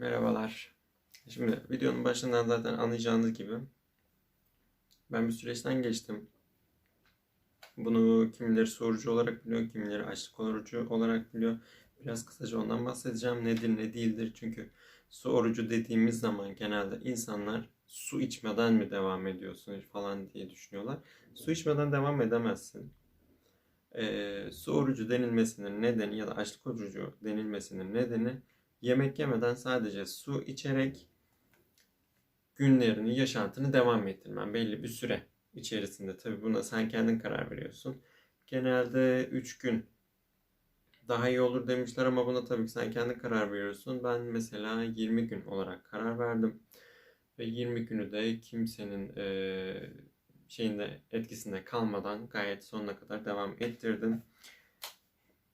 Merhabalar. Şimdi videonun başından zaten anlayacağınız gibi ben bir süreçten geçtim. Bunu kimileri sorucu olarak biliyor, kimileri açlık orucu olarak biliyor. Biraz kısaca ondan bahsedeceğim. Nedir, ne değildir? Çünkü su dediğimiz zaman genelde insanlar su içmeden mi devam ediyorsun falan diye düşünüyorlar. Su içmeden devam edemezsin. Ee, su orucu denilmesinin nedeni ya da açlık orucu denilmesinin nedeni yemek yemeden sadece su içerek günlerini, yaşantını devam ettirmen belli bir süre içerisinde. Tabi buna sen kendin karar veriyorsun. Genelde 3 gün daha iyi olur demişler ama buna tabii ki sen kendin karar veriyorsun. Ben mesela 20 gün olarak karar verdim. Ve 20 günü de kimsenin eee, şeyinde etkisinde kalmadan gayet sonuna kadar devam ettirdim.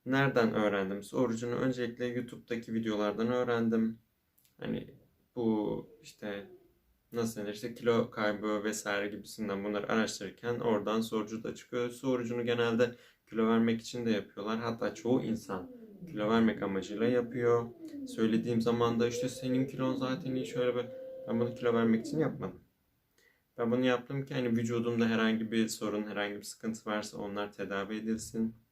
Nereden öğrendim? Su orucunu öncelikle YouTube'daki videolardan öğrendim. Hani bu işte nasıl denir işte kilo kaybı vesaire gibisinden bunları araştırırken oradan sorucu da çıkıyor. Su orucunu genelde kilo vermek için de yapıyorlar. Hatta çoğu insan kilo vermek amacıyla yapıyor. Söylediğim zaman da işte senin kilon zaten iyi şöyle bir ben bunu kilo vermek için yapmadım. Ben bunu yaptım ki hani vücudumda herhangi bir sorun, herhangi bir sıkıntı varsa onlar tedavi edilsin.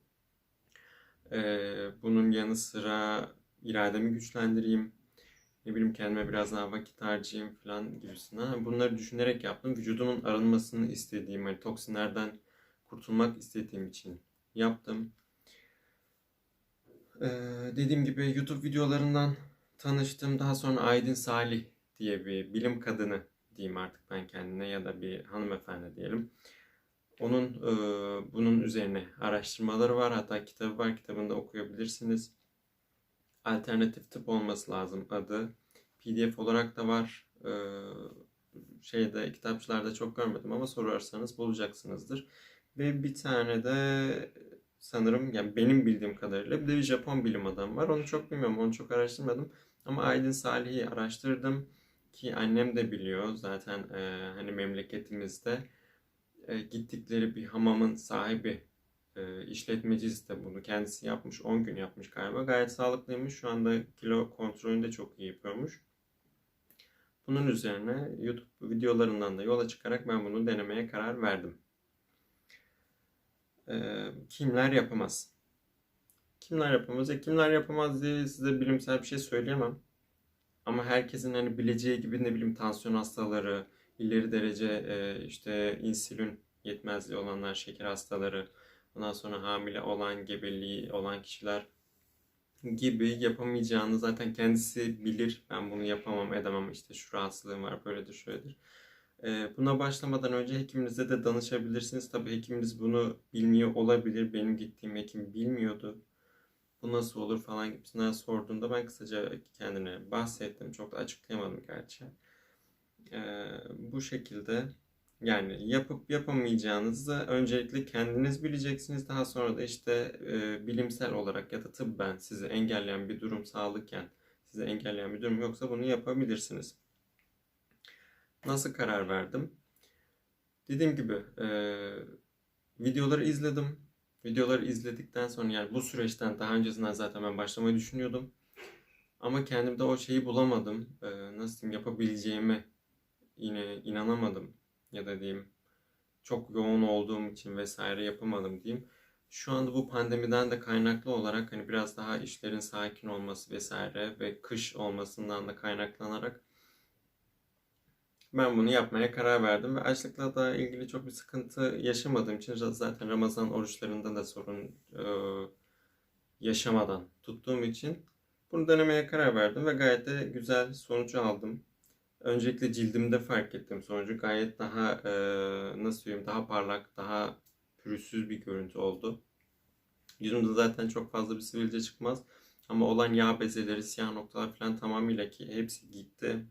Ee, bunun yanı sıra irademi güçlendireyim. Ne bileyim kendime biraz daha vakit harcayayım falan gibisinden. Bunları düşünerek yaptım. Vücudumun arınmasını istediğim, hani toksinlerden kurtulmak istediğim için yaptım. Ee, dediğim gibi YouTube videolarından tanıştım. Daha sonra Aydın Salih diye bir bilim kadını diyeyim artık ben kendine ya da bir hanımefendi diyelim. Onun e, bunun üzerine araştırmaları var. Hatta kitabı var. Kitabını da okuyabilirsiniz. Alternatif tıp olması lazım adı. PDF olarak da var. E, şeyde kitapçılarda çok görmedim ama sorarsanız bulacaksınızdır. Ve bir tane de sanırım yani benim bildiğim kadarıyla bir de bir Japon bilim adamı var. Onu çok bilmiyorum. Onu çok araştırmadım. Ama Aydın Salih'i araştırdım ki annem de biliyor zaten e, hani memleketimizde e, gittikleri bir hamamın sahibi e, işletmecisi de bunu kendisi yapmış 10 gün yapmış galiba. Gayet sağlıklıymış. Şu anda kilo kontrolünü de çok iyi yapıyormuş. Bunun üzerine YouTube videolarından da yola çıkarak ben bunu denemeye karar verdim. E, kimler yapamaz? Kimler yapamaz? Ya kimler yapamaz diye size bilimsel bir şey söyleyemem. Ama herkesin hani bileceği gibi ne bileyim tansiyon hastaları, ileri derece e, işte insülin yetmezliği olanlar, şeker hastaları, ondan sonra hamile olan, gebeliği olan kişiler gibi yapamayacağını zaten kendisi bilir. Ben bunu yapamam, edemem işte şu rahatsızlığım var, böyledir, şöyledir. E, buna başlamadan önce hekiminize de danışabilirsiniz. Tabii hekiminiz bunu bilmiyor olabilir. Benim gittiğim hekim bilmiyordu bu nasıl olur falan gibisinden sorduğunda ben kısaca kendine bahsettim. Çok da açıklayamadım gerçi. Ee, bu şekilde yani yapıp yapamayacağınızı öncelikle kendiniz bileceksiniz. Daha sonra da işte e, bilimsel olarak ya da tıbben sizi engelleyen bir durum sağlıkken sizi engelleyen bir durum yoksa bunu yapabilirsiniz. Nasıl karar verdim? Dediğim gibi e, videoları izledim Videoları izledikten sonra yani bu süreçten daha öncesinden zaten ben başlamayı düşünüyordum. Ama kendimde o şeyi bulamadım. Ee, nasıl diyeyim yapabileceğimi yine inanamadım. Ya da diyeyim çok yoğun olduğum için vesaire yapamadım diyeyim. Şu anda bu pandemiden de kaynaklı olarak hani biraz daha işlerin sakin olması vesaire ve kış olmasından da kaynaklanarak ben bunu yapmaya karar verdim ve açlıkla da ilgili çok bir sıkıntı yaşamadığım için zaten Ramazan oruçlarında da sorun e, yaşamadan tuttuğum için bunu denemeye karar verdim ve gayet de güzel sonuç aldım. Öncelikle cildimde fark ettim sonucu gayet daha e, nasıl söyleyeyim daha parlak, daha pürüzsüz bir görüntü oldu. Yüzümde zaten çok fazla bir sivilce çıkmaz ama olan yağ bezeleri, siyah noktalar falan tamamıyla ki hepsi gitti.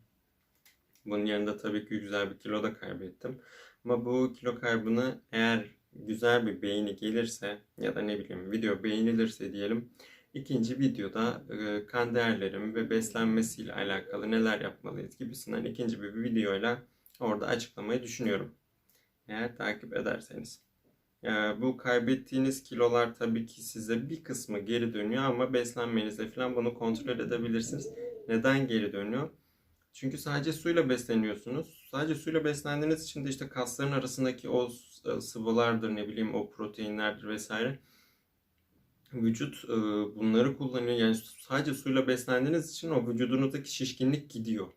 Bunun yanında tabii ki güzel bir kilo da kaybettim. Ama bu kilo kaybını eğer güzel bir beğeni gelirse ya da ne bileyim video beğenilirse diyelim ikinci videoda e, kan değerlerim ve beslenmesiyle alakalı neler yapmalıyız gibisinden ikinci bir videoyla orada açıklamayı düşünüyorum. Eğer takip ederseniz. Yani bu kaybettiğiniz kilolar tabii ki size bir kısmı geri dönüyor ama beslenmenizle falan bunu kontrol edebilirsiniz. Neden geri dönüyor? Çünkü sadece suyla besleniyorsunuz. Sadece suyla beslendiğiniz için de işte kasların arasındaki o s- sıvılardır, ne bileyim o proteinlerdir vesaire. Vücut e, bunları kullanıyor. Yani sadece suyla beslendiğiniz için o vücudunuzdaki şişkinlik gidiyor.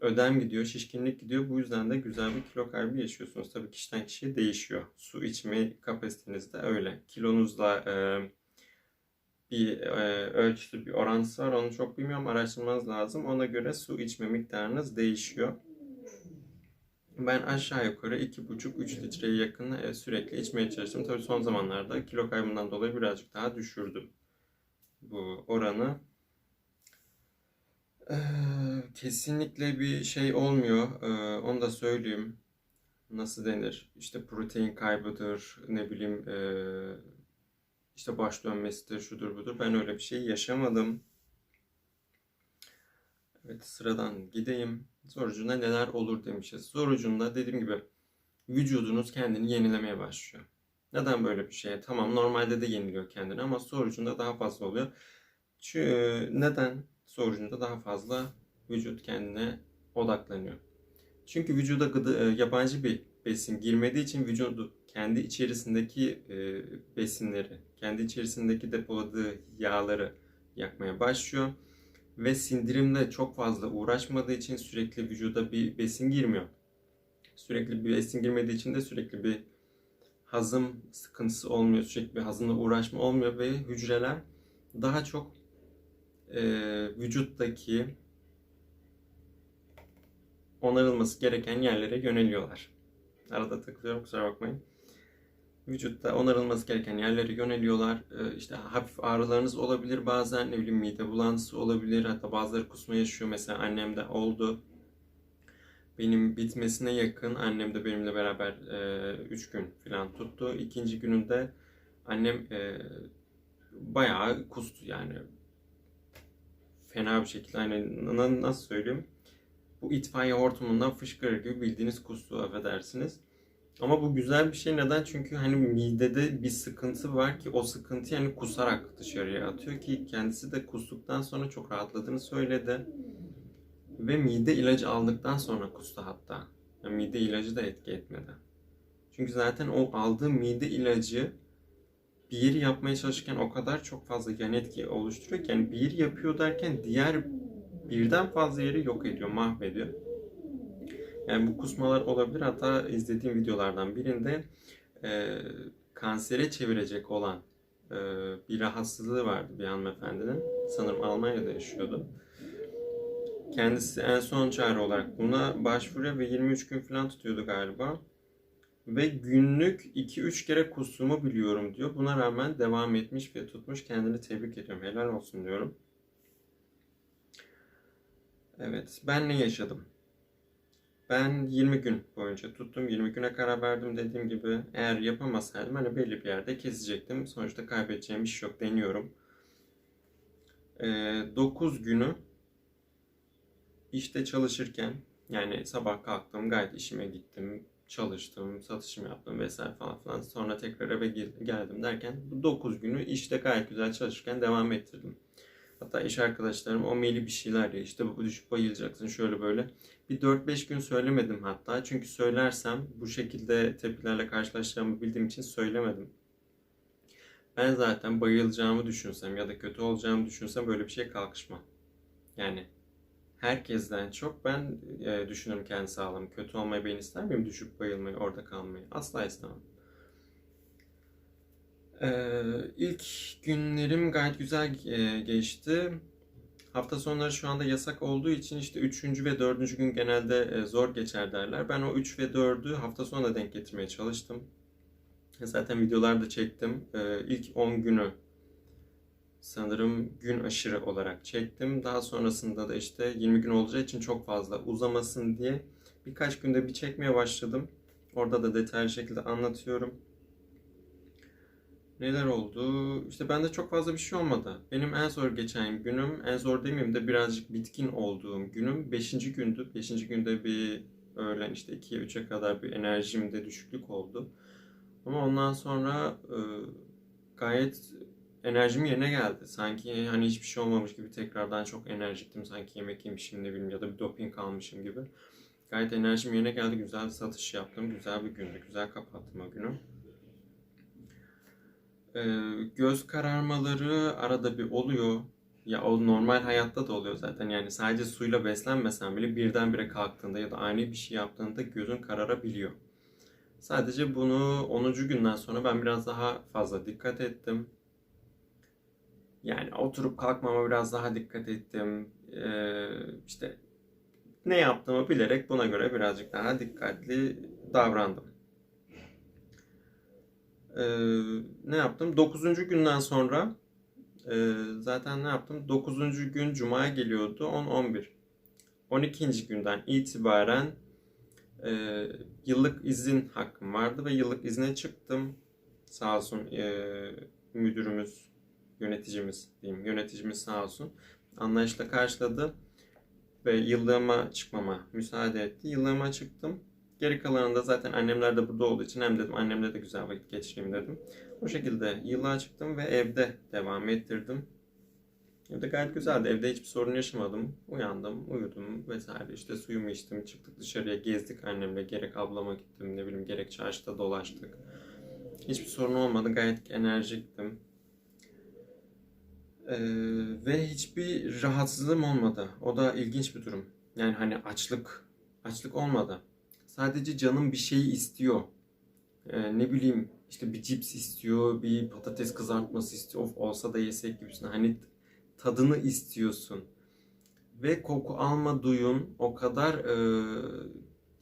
Ödem gidiyor, şişkinlik gidiyor. Bu yüzden de güzel bir kilo kaybı yaşıyorsunuz. Tabii kişiden kişiye değişiyor. Su içme kapasiteniz de öyle. Kilonuzla e, bir e, ölçüsü, bir orantısı var. Onu çok bilmiyorum. Araştırmanız lazım. Ona göre su içme miktarınız değişiyor. Ben aşağı yukarı 2,5-3 litreye yakın e, sürekli içmeye çalıştım. Tabii son zamanlarda kilo kaybından dolayı birazcık daha düşürdüm bu oranı. Ee, kesinlikle bir şey olmuyor. Ee, onu da söyleyeyim. Nasıl denir? İşte protein kaybıdır, ne bileyim ee, işte baş dönmesidir, şudur budur. Ben öyle bir şey yaşamadım. Evet sıradan gideyim. Sonucunda neler olur demişiz. Sonucunda dediğim gibi vücudunuz kendini yenilemeye başlıyor. Neden böyle bir şey? Tamam normalde de yeniliyor kendini ama sonucunda daha fazla oluyor. Çünkü neden sonucunda daha fazla vücut kendine odaklanıyor? Çünkü vücuda gıda, e, yabancı bir besin girmediği için vücudu kendi içerisindeki e, besinleri, kendi içerisindeki depoladığı yağları yakmaya başlıyor ve sindirimle çok fazla uğraşmadığı için sürekli vücuda bir besin girmiyor. Sürekli bir besin girmediği için de sürekli bir hazım sıkıntısı olmuyor. Sürekli bir hazımla uğraşma olmuyor ve hücreler daha çok e, vücuttaki onarılması gereken yerlere yöneliyorlar. Arada takılıyorum kusura bakmayın. Vücutta onarılması gereken yerlere yöneliyorlar. Ee, işte hafif ağrılarınız olabilir bazen. Ne bileyim mide bulantısı olabilir. Hatta bazıları kusma yaşıyor. Mesela annemde oldu. Benim bitmesine yakın annem de benimle beraber 3 gün falan tuttu. İkinci gününde annem e, bayağı kustu yani. Fena bir şekilde. Yani nasıl söyleyeyim? Bu itfaiye hortumundan fışkırır gibi bildiğiniz kustu affedersiniz. Ama bu güzel bir şey. Neden? Çünkü hani midede bir sıkıntı var ki o sıkıntı yani kusarak dışarıya atıyor ki kendisi de kustuktan sonra çok rahatladığını söyledi. Ve mide ilacı aldıktan sonra kustu hatta. Yani mide ilacı da etki etmedi. Çünkü zaten o aldığı mide ilacı bir yeri yapmaya çalışırken o kadar çok fazla yan etki oluşturuyor ki yani bir yapıyor derken diğer birden fazla yeri yok ediyor, mahvediyor. Yani bu kusmalar olabilir. Hatta izlediğim videolardan birinde e, kansere çevirecek olan e, bir rahatsızlığı vardı bir hanımefendinin. Sanırım Almanya'da yaşıyordu. Kendisi en son çare olarak buna başvuruyor ve 23 gün falan tutuyordu galiba. Ve günlük 2-3 kere kustuğumu biliyorum diyor. Buna rağmen devam etmiş ve tutmuş. Kendini tebrik ediyorum. Helal olsun diyorum. Evet, ben ne yaşadım? Ben 20 gün boyunca tuttum. 20 güne karar verdim dediğim gibi. Eğer yapamasaydım hani belli bir yerde kesecektim. Sonuçta kaybedeceğim şey yok. Deniyorum. Ee, 9 günü işte çalışırken yani sabah kalktım gayet işime gittim. Çalıştım, satışımı yaptım vesaire falan filan. Sonra tekrar eve geldim derken bu 9 günü işte gayet güzel çalışırken devam ettirdim. Hatta iş arkadaşlarım o maili bir şeyler ya işte bu düşüp bayılacaksın şöyle böyle. Bir 4-5 gün söylemedim hatta. Çünkü söylersem bu şekilde tepkilerle karşılaşacağımı bildiğim için söylemedim. Ben zaten bayılacağımı düşünsem ya da kötü olacağımı düşünsem böyle bir şeye kalkışmam. Yani herkesten çok ben e, düşünürüm kendi sağlığımı. Kötü olmayı ben ister miyim? Düşüp bayılmayı, orada kalmayı. Asla istemem. Ee, ilk günlerim gayet güzel e, geçti. Hafta sonları şu anda yasak olduğu için işte 3. ve 4. gün genelde e, zor geçer derler. Ben o 3 ve 4'ü hafta sonuna denk getirmeye çalıştım. Zaten videolarda çektim. Ee, ilk 10 günü sanırım gün aşırı olarak çektim. Daha sonrasında da işte 20 gün olacağı için çok fazla uzamasın diye birkaç günde bir çekmeye başladım. Orada da detaylı şekilde anlatıyorum. Neler oldu? İşte bende çok fazla bir şey olmadı. Benim en zor geçen günüm, en zor demeyeyim de birazcık bitkin olduğum günüm 5. gündü. 5. günde bir öğlen işte 2'ye 3'e kadar bir enerjimde düşüklük oldu. Ama ondan sonra e, gayet enerjim yerine geldi. Sanki hani hiçbir şey olmamış gibi tekrardan çok enerjiktim. Sanki yemek yemişim ne bileyim ya da bir doping almışım gibi. Gayet enerjim yerine geldi. Güzel bir satış yaptım. Güzel bir gündü. Güzel kapattım o günü. Ee, göz kararmaları arada bir oluyor. Ya o normal hayatta da oluyor zaten. Yani sadece suyla beslenmesen bile birdenbire kalktığında ya da ani bir şey yaptığında gözün kararabiliyor. Sadece bunu 10. günden sonra ben biraz daha fazla dikkat ettim. Yani oturup kalkmama biraz daha dikkat ettim. Ee, işte ne yaptığımı bilerek buna göre birazcık daha dikkatli davrandım. Ee, ne yaptım? 9. günden sonra e, zaten ne yaptım? 9. gün Cuma'ya geliyordu. 10-11. 12. günden itibaren e, yıllık izin hakkım vardı ve yıllık izne çıktım. Sağ olsun e, müdürümüz, yöneticimiz diyeyim, yöneticimiz sağ olsun anlayışla karşıladı ve yıllığıma çıkmama müsaade etti. Yıllığıma çıktım. Geri kalanında zaten annemler de burada olduğu için hem dedim annemle de güzel vakit geçireyim dedim. O şekilde yıllığa çıktım ve evde devam ettirdim. Evde gayet güzeldi. Evde hiçbir sorun yaşamadım. Uyandım, uyudum vesaire. İşte suyumu içtim, çıktık dışarıya gezdik annemle. Gerek ablama gittim, ne bileyim gerek çarşıda dolaştık. Hiçbir sorun olmadı. Gayet enerjiktim. Ee, ve hiçbir rahatsızlığım olmadı. O da ilginç bir durum. Yani hani açlık, açlık olmadı. Sadece canım bir şey istiyor. Ee, ne bileyim işte bir cips istiyor, bir patates kızartması istiyor. Of olsa da yesek gibisinden. Hani tadını istiyorsun. Ve koku alma duyun o kadar e,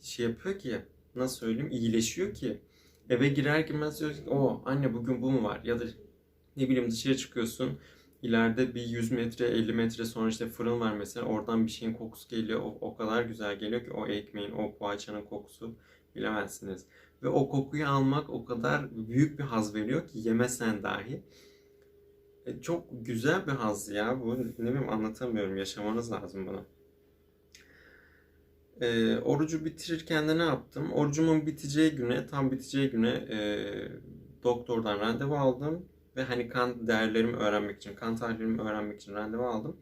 şey yapıyor ki nasıl söyleyeyim iyileşiyor ki eve girer girmez diyorsun ki o anne bugün bu mu var ya da ne bileyim dışarı çıkıyorsun ileride bir 100 metre 50 metre sonra işte fırın var mesela oradan bir şeyin kokusu geliyor o, o kadar güzel geliyor ki o ekmeğin o poğaçanın kokusu bilemezsiniz ve o kokuyu almak o kadar büyük bir haz veriyor ki yemesen dahi e, çok güzel bir haz ya. Bu ne bileyim anlatamıyorum. Yaşamanız lazım bunu. E, orucu bitirirken de ne yaptım? Orucumun biteceği güne, tam biteceği güne e, doktordan randevu aldım. Ve hani kan değerlerimi öğrenmek için, kan tahlillerimi öğrenmek için randevu aldım.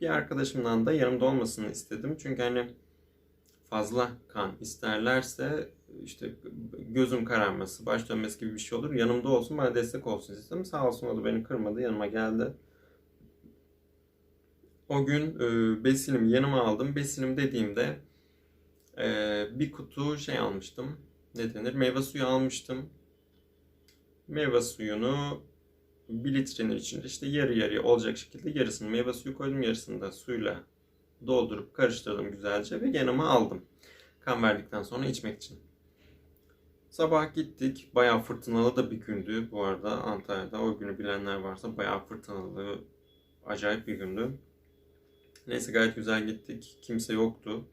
Bir arkadaşımdan da yanımda olmasını istedim. Çünkü hani fazla kan isterlerse işte gözüm kararması, baş dönmesi gibi bir şey olur. Yanımda olsun, bana destek olsun istedim. Sağ olsun o da beni kırmadı, yanıma geldi. O gün e, besinimi yanıma aldım. Besinim dediğimde e, bir kutu şey almıştım. Ne denir? Meyve suyu almıştım. Meyve suyunu bir litrenin içinde işte yarı yarıya olacak şekilde yarısını meyve suyu koydum, yarısını da suyla doldurup karıştırdım güzelce ve yanıma aldım. Kan verdikten sonra içmek için. Sabah gittik. Bayağı fırtınalı da bir gündü bu arada Antalya'da. O günü bilenler varsa bayağı fırtınalı, acayip bir gündü. Neyse gayet güzel gittik. Kimse yoktu.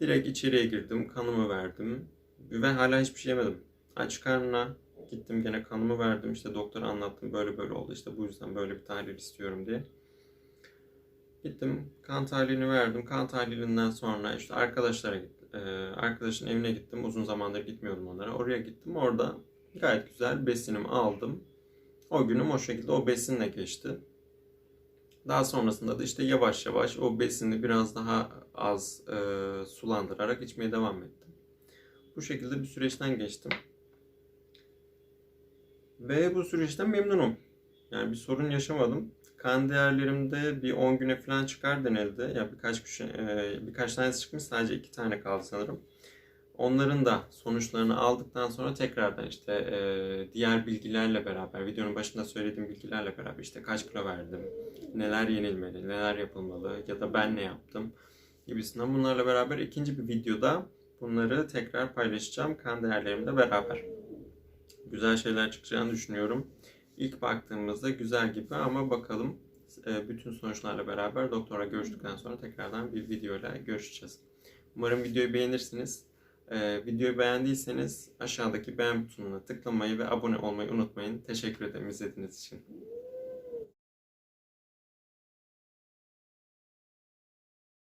Direkt içeriye girdim, kanımı verdim. Ve hala hiçbir şey yemedim. Aç karnına gittim gene kanımı verdim. İşte doktora anlattım böyle böyle oldu. İşte bu yüzden böyle bir tahlil istiyorum diye. Gittim kan tahlilini verdim. Kan tahlilinden sonra işte arkadaşlara gittim e, arkadaşın evine gittim. Uzun zamandır gitmiyordum onlara. Oraya gittim. Orada gayet güzel besinimi aldım. O günüm o şekilde o besinle geçti. Daha sonrasında da işte yavaş yavaş o besini biraz daha az e, sulandırarak içmeye devam ettim. Bu şekilde bir süreçten geçtim. Ve bu süreçten memnunum. Yani bir sorun yaşamadım. Kan değerlerimde bir 10 güne falan çıkar denildi. Ya birkaç kişi, e, birkaç tanesi çıkmış sadece iki tane kaldı sanırım. Onların da sonuçlarını aldıktan sonra tekrardan işte e, diğer bilgilerle beraber, videonun başında söylediğim bilgilerle beraber işte kaç kilo verdim, neler yenilmeli, neler yapılmalı ya da ben ne yaptım gibisinden bunlarla beraber ikinci bir videoda bunları tekrar paylaşacağım kan değerlerimle beraber. Güzel şeyler çıkacağını düşünüyorum. İlk baktığımızda güzel gibi ama bakalım e, bütün sonuçlarla beraber doktora görüştükten sonra tekrardan bir videoyla görüşeceğiz. Umarım videoyu beğenirsiniz. E, videoyu beğendiyseniz aşağıdaki beğen butonuna tıklamayı ve abone olmayı unutmayın. Teşekkür ederim izlediğiniz için.